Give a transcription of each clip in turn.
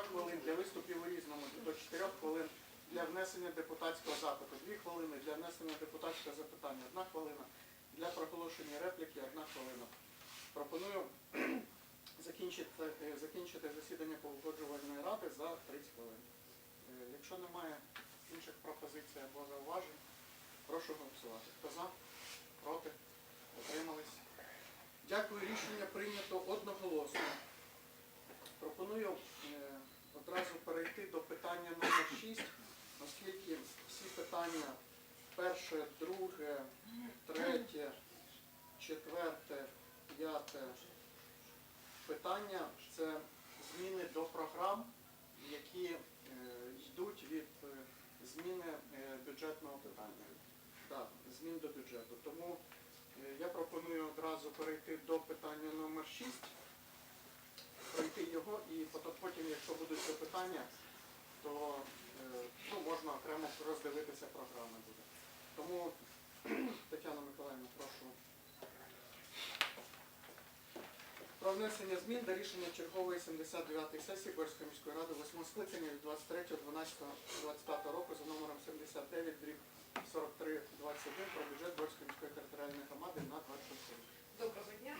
4 хвилин для виступів у різному до 4 хвилин для внесення депутатського запиту, Дві хвилини для внесення депутатського запитання, 1 хвилина для проголошення репліки, 1 хвилина. Пропоную закінчити, закінчити засідання погоджувальної ради за 30 хвилин. Е, якщо немає інших пропозицій або зауважень, прошу голосувати. Хто за? Проти? Отримались. Дякую, рішення прийнято одноголосно. Пропоную е, одразу перейти до питання номер 6, оскільки всі питання перше, друге, третє, четверте, п'яте питання це зміни до програм, які е, йдуть від е, зміни е, бюджетного питання. Так, змін до бюджету. Тому я пропоную одразу перейти до питання номер 6, пройти його і потім, якщо будуть запитання, то е, ну, можна окремо роздивитися програми буде. Тому, Тетяна Миколаївна, прошу. Про внесення змін до рішення чергової 79-ї сесії Борської міської ради 8 скликання від 23.12.25 року за номером 79 дріб 4321 про бюджет Борської міської територіальної громади на 26 рік. Доброго дня.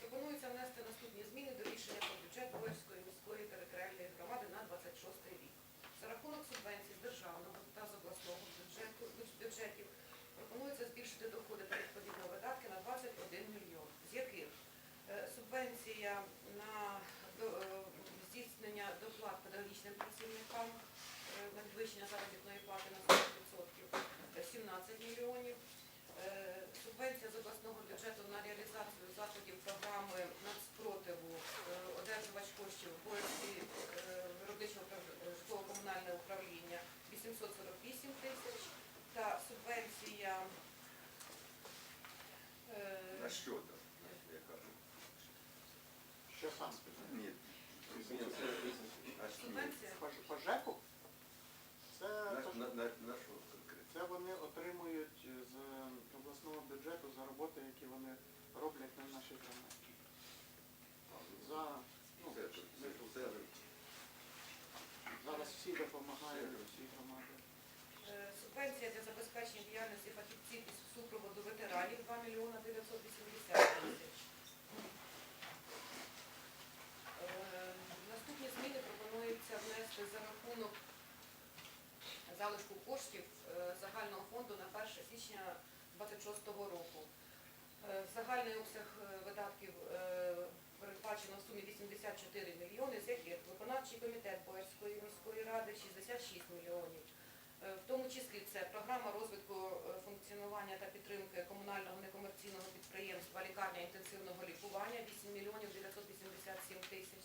Пропонується внести наступні зміни до рішення про бюджет Боярської міської територіальної громади на 26 рік. За рахунок субвенцій з державного та з обласного бюджету, бюджетів пропонується збільшити доходи та відповідно видатки на 21 мільйон, з яких е, субвенція на е, здійснення доплат педагогічним працівникам е, на підвищення заробітної плати на 40% е, 17 мільйонів. Субвенція з обласного бюджету на реалізацію заходів програми нацпротиву е, одержувач коштів Боярський е, виробничого житлово-комунальне управління 848 тисяч та субвенція е, На що там? Я кажу. Що сам скажу? Ні. А що? субвенція По, по ЖЕКу? Це, На, то, на, що- на, на що конкретно? це вони отримують з обласного бюджету за роботи, які вони роблять на нашій громаді. За, ну, зараз всі допомагають, всі громади. Е, Субвенція для забезпечення діяльності фахівців із супроводу ветеранів 2 мільйона 980 тисяч. Е, Наступні зміни пропонується внести за рахунок залишку коштів е, загального фонду на 1 січня 2026 року. Е, Загальний обсяг е, видатків е, передбачено в сумі 84 мільйони, з яких виконавчий комітет Боярської міської ради 66 мільйонів. Е, В тому числі це програма розвитку е, функціонування та підтримки комунального некомерційного підприємства лікарня інтенсивного лікування 8 мільйонів 987 тисяч.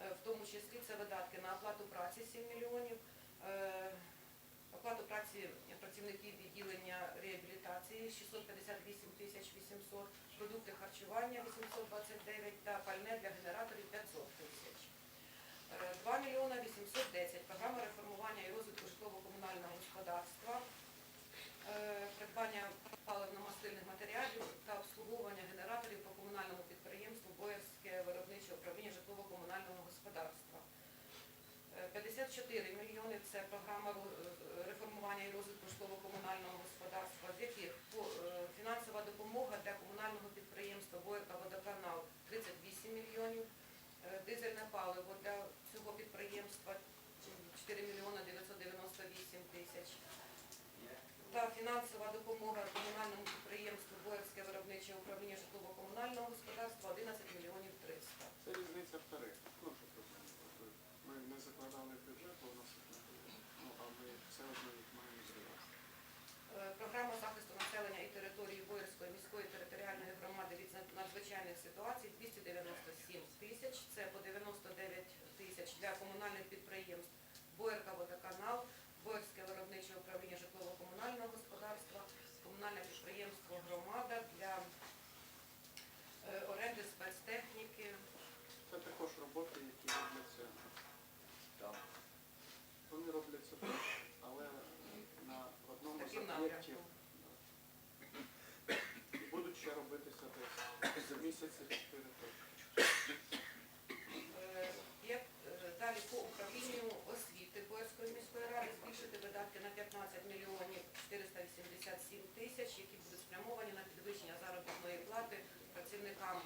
Е, В тому числі це видатки на оплату праці 7 мільйонів, е, оплату праці працівників відділення реабілітації 658 тисяч 800, продукти харчування 829 та пальне для генераторів 500 тисяч. Е, 2 мільйона 810 програма реформування і розвитку житлово-комунального господарства, е, придбання паливно-мастильних матеріалів та обслуговування генераторів по комунальному підприємству Боярське виробниче управління житлово-комунального господарства. Е, 54 мільйони це програма е, реформування і розвитку житлово-комунального господарства, з яких по- е, фінансова допомога для комунального підприємства Боярка Водоканал 38 мільйонів, Е, дизельне паливо для цього підприємства 4 мільйони 998 тисяч. Та фінансова допомога комунальному підприємству Боярське виробниче управління житлово-комунального господарства 11 мільйонів 300. Це різниця в тарифах. Ну, щоб ви знали. Тобто Ми не закладали в бюджет, бо у нас їх не було. Ну, а ми все одно їх маємо зв'язати. Е, Програма захисту населення і території Боярської міської територіальної громади від надзвичайних ситуацій 297 тисяч. Це по 99 тисяч для комунальних підприємств Боярка Водоканал, Боярське виробниче управління житлово-комунального господарства, комунальне підприємство Громада для е, оренди спецтехніки. Це також роботи, які робляться Там. Вони робляться тут, але на одному з Таким об'єктів напрямком. будуть ще робитися десь за місяць 34 точки. Е, Як е, далі по управлінню освіти Боярської міської ради збільшити видатки на 15 мільйонів 487 тисяч, які будуть спрямовані на підвищення заробітної плати працівникам,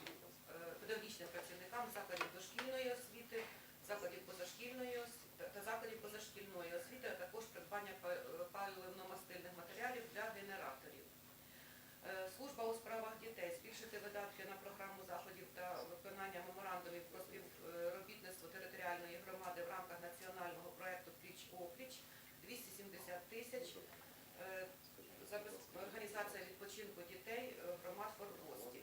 е, педагогічним працівникам закладів дошкільної освіти, закладів позашкільної освіти та закладів позашкільної освіти, а також придбання па- е, паливно-мастильних матеріалів для генераторів. Е, Служба у справах дітей збільшити видатки на програму заходів та виконання меморандумів про співробітництво територіальної громади в рамках національного проєкту Пліч опліч 270 тисяч. Е, забез- Організація відпочинку дітей е, громад форпостів.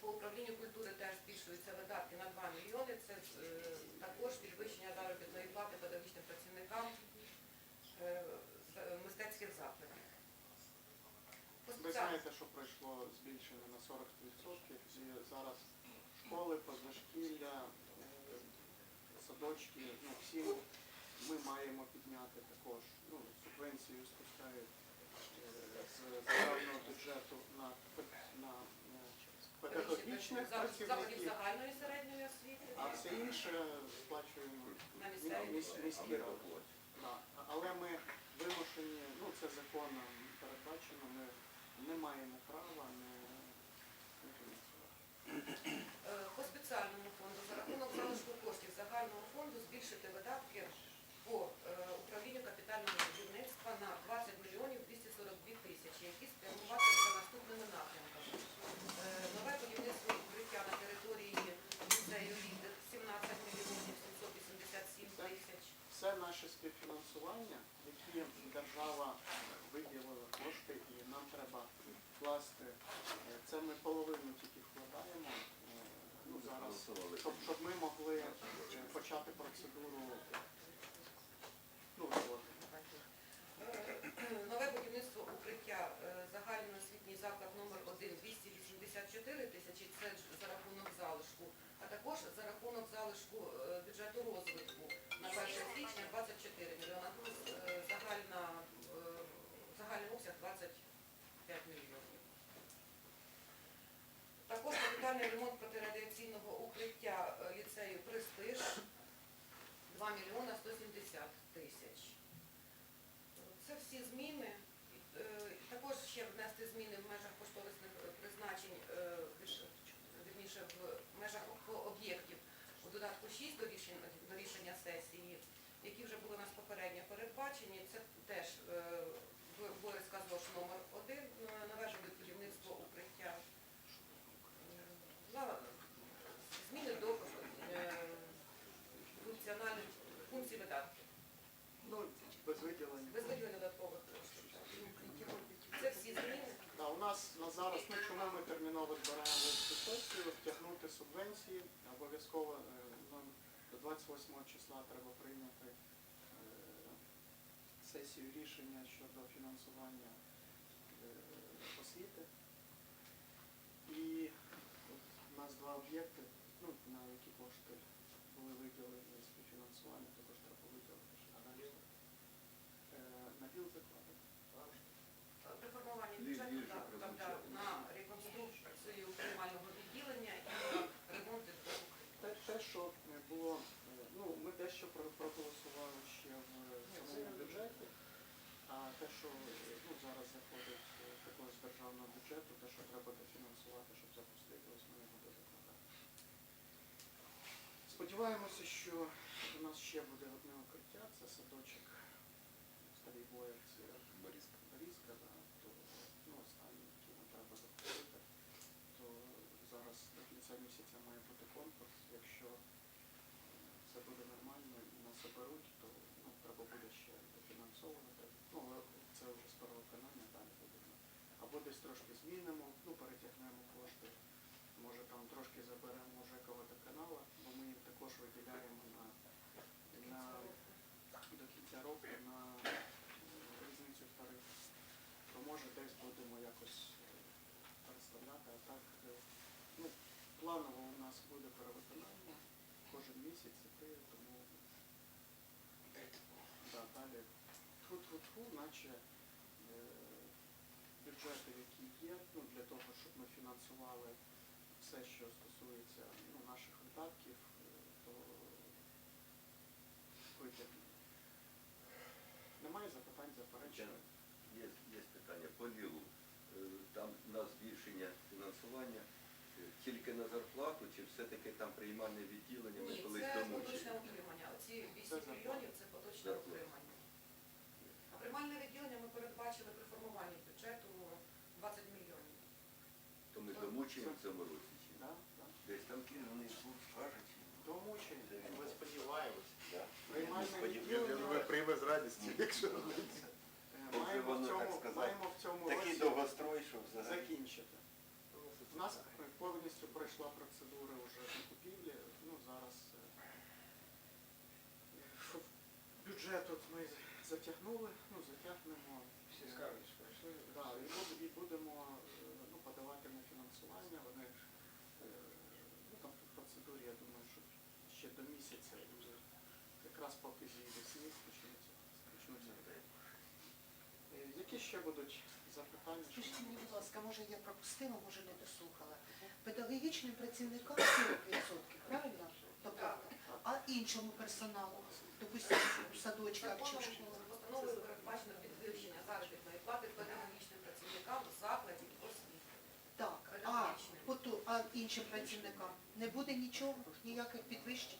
По управлінню культури теж збільшуються видатки на 2 мільйони. Це е, також підвищення заробітної плати педагогічним працівникам е, з- мистецьких закладів. По Ви знаєте, що пройшло збільшення на 40% і зараз школи, позашкілля, е, садочки, ну всі ми маємо підняти також ну, субвенцію спускають е, з державного бюджету на, на е, педагогічних працівників, загальної середньої освіти. а все інше сплачуємо міські. Да. Але ми вимушені, ну це законом передбачено, ми не маємо права не, не фінансувати. По спеціальному фонду за рахунок залишку коштів загального фонду збільшити видатки по е, управлінню капітального будівництва на 20 мільйонів 242 тисячі, які спрямувати за наступними напрямками. Е, Нове будівництво укриття на території ліцею «Лідер» 17 мільйонів 787 тисяч. Все наше співфінансування, які держава виділила кошти, і нам треба вкласти. е, Це ми половину тільки вкладаємо е, ну, зараз, щоб, щоб ми могли е, почати процедуру. Ну, от. Е, Нове будівництво укриття е, загальноосвітній заклад номер 1 284 тисячі, це ж за рахунок залишку, а також за рахунок залишку е, бюджету розвитку на 1 січня 24 мільйона, ну, е, загальна, е, загальний обсяг 25 мільйонів. Також капітальний ремонт протирадіаційного укриття е, ліцею «Престиж» 2 мільйона 170 тисяч. Це всі зміни. Е, Також ще внести зміни в межах кошторисних е, призначень, в межах об'єктів у додатку 6 до рішення, до рішення сесії, які вже були у нас попередньо передбачені. Це теж Бо- Бориська ЗОЖ номер 1 нове будівництво укриття. Е, на- Зміни до е, функціональних функцій видатків. Ну, без виділення. Без виділення додаткових коштів. Це всі зміни. Да, у нас на зараз, ну чому ми терміново збираємо цю сесію, втягнути субвенції, обов'язково е, нам до 28 числа треба прийняти е, сесію рішення щодо фінансування е, освіти. І от у нас два об'єкти, ну, на які кошти були виділені співфінансування, також треба виділити на ВІЛ. Е, На ВІЛ закладено. При формуванні Лі- бюджету ліжко так, так, так, призначати. на реконструкцію приймального відділення і на ремонт двох укриттів. Те, те, що е, було, е, ну, про- проголосували ще в е, самому бюджеті, а те, що е, ну, зараз заходить е, також з державного бюджету, те, що треба дофінансувати, щоб запустити ось ми його дозакладати. Сподіваємося, що у нас ще буде одне укриття, це садочок Старій Боярці, Борізька. Борізька, да, то ну, останній, який нам треба закупити, то зараз до кінця місяця має бути конкурс. Якщо е, все буде нормально і нас оберуть, то ну, треба буде ще дофінансовувати. Ну, це вже з перевиконання далі будемо. Або десь трошки змінимо, ну, перетягнемо кошти. Може там трошки заберемо ЖЕКа водоканала, бо ми їм також виділяємо на, на до кінця року на е, різницю в. То може десь будемо якось е, переставляти, а так е, ну, планово у нас буде перевиконання кожен місяць іти, тому да, далі тьфу-тьфу-тьфу, наче е, бюджети, які є, ну, для того, щоб ми фінансували все що стосується ну, наших видатків, е, то витягнемо. Немає запитань, заперечень? Є, є питання по ВІЛу. Е, Там на збільшення фінансування тільки на зарплату, чи все-таки там приймальне відділення ми Ні, колись це домовилися? поточне утримання. Оці 8 мільйонів це поточне утримання. Приймальне відділення ми передбачили при формуванні бюджету 20 мільйонів. То ми домучимо в цьому році. чи ні? Да, да. Десь там керівник був, скажуть. Домучені. Ми сподіваємось. Приймальне відділення прийме з радістю, якщо е, маємо в воно, так цьому, сказати, маємо в цьому такий році довгострой, що взагалі. закінчити. У нас повністю пройшла процедура вже закупівлі. Ну, зараз е, що бюджет от ми затягнули, ну, затягнемо. Всі Е, скарги пройшли. Да, і, буд- і будемо е, ну, подавати на фінансування. Вони е, ну, там по процедурі, я думаю, що ще до місяця буде якраз поки зійде сніг, почнуться. почнуться. Е, Які ще будуть запитання? Скажіть мені, будь ласка, може я пропустила, може не дослухала. Педагогічним працівникам 40%, правильно? Доплата. А іншому персоналу, допустимо, у садочках чи в школах. постановою передбачено підвищення заробітної плати педагогічним працівникам закладів освіти. Так, а, поту- а іншим працівникам не буде нічого, ніяких підвищень.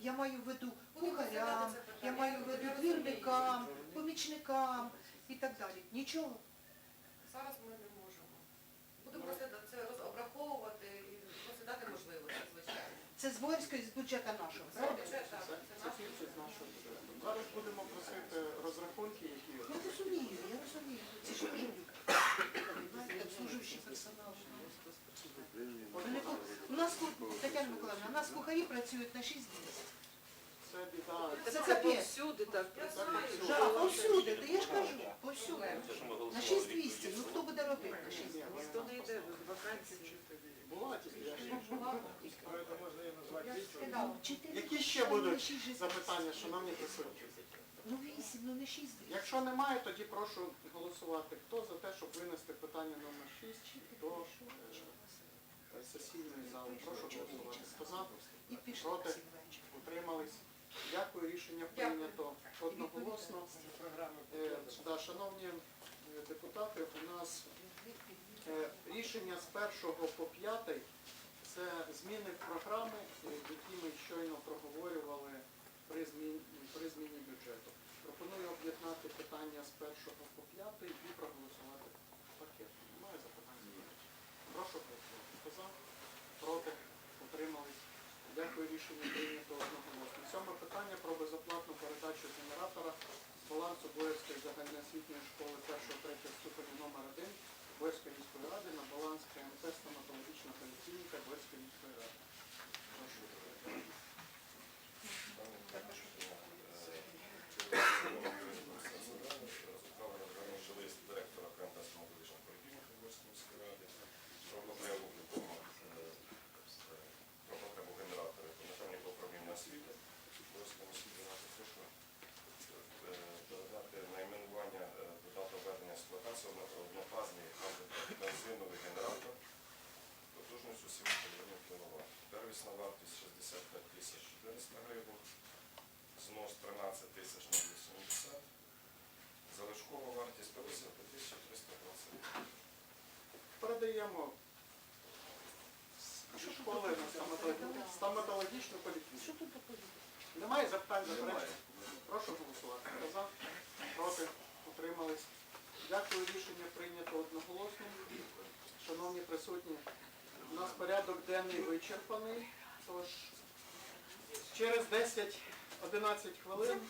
Я маю в виду кухарям, це питання. я маю в виду двірникам, помічникам і так далі. Нічого. Зараз ми не можемо. Будемо це роз- обраховувати і розглядати можливості, звичайно. Це з Боярської, з бюджету нашого, Це правда? бюджет, так, Це, це це наш тільки бюджет. нашого бюджету. Зараз будемо просити розрахунки, які Я розумію, я розумію. Це ж люди. Знаєте, обслужуючий персонал. Вони ку- У нас, ку- Тетяна Миколаївна, у нас кухарі працюють на 6 місяців. це біда. Це капець. Всюди так. Я знаю, Да, повсюди, то я ж кажу, повсюди. На 6200, ну хто буде робити на 6200? Ніхто не йде вакансії. Була тільки я ж. Які ще будуть запитання, шановні присутні? Ну 8, ну не 6 Якщо немає, тоді прошу голосувати. Хто за те, щоб винести питання номер 6 до е, сесійної зали? Прошу голосувати. Хто за? Проти? Утримались? Дякую, рішення прийнято одноголосно. Е, да, Шановні е, депутати, у нас рішення з 1 по 5 це зміни в програми, е, які ми щойно проговорювали при зміні, при зміні бюджету. Пропоную об'єднати питання з 1 по 5 і проголосувати пакет. Немає запитань? Прошу голосувати. Хто за? Проти? Утримались? Дякую, рішення прийнято одноголосно. Сьоме питання про безоплатну передачу генератора з балансу Боярської загальноосвітньої школи 1-3 ступеня номер 1 Боярської міської ради на баланс КМТ стоматологічна поліклініка Боярської міської ради. Прошу. Справа звернувши лист директора КМТ стоматологічної поліклініки Борської міської ради про потребу такого, е, про потребу генератора по начальнику управління освіти Борської міської ради. Прошу е, додати найменування е, додати введення з експлуатації одно- однофазний бензиновий генератор потужністю 7 мільйонів кВт. Первісна вартість 65 тисяч 400 гривень, знос 13 тисяч на 80. Залишкова вартість 50 тисяч 320. Передаємо з школи на стоматологічну- поліклініку. Немає запитань, заперечень? Прошу голосувати. За? Проти? Утримались? Дякую, рішення прийнято одноголосно. Шановні присутні, у нас порядок денний вичерпаний, тож через 10-11 хвилин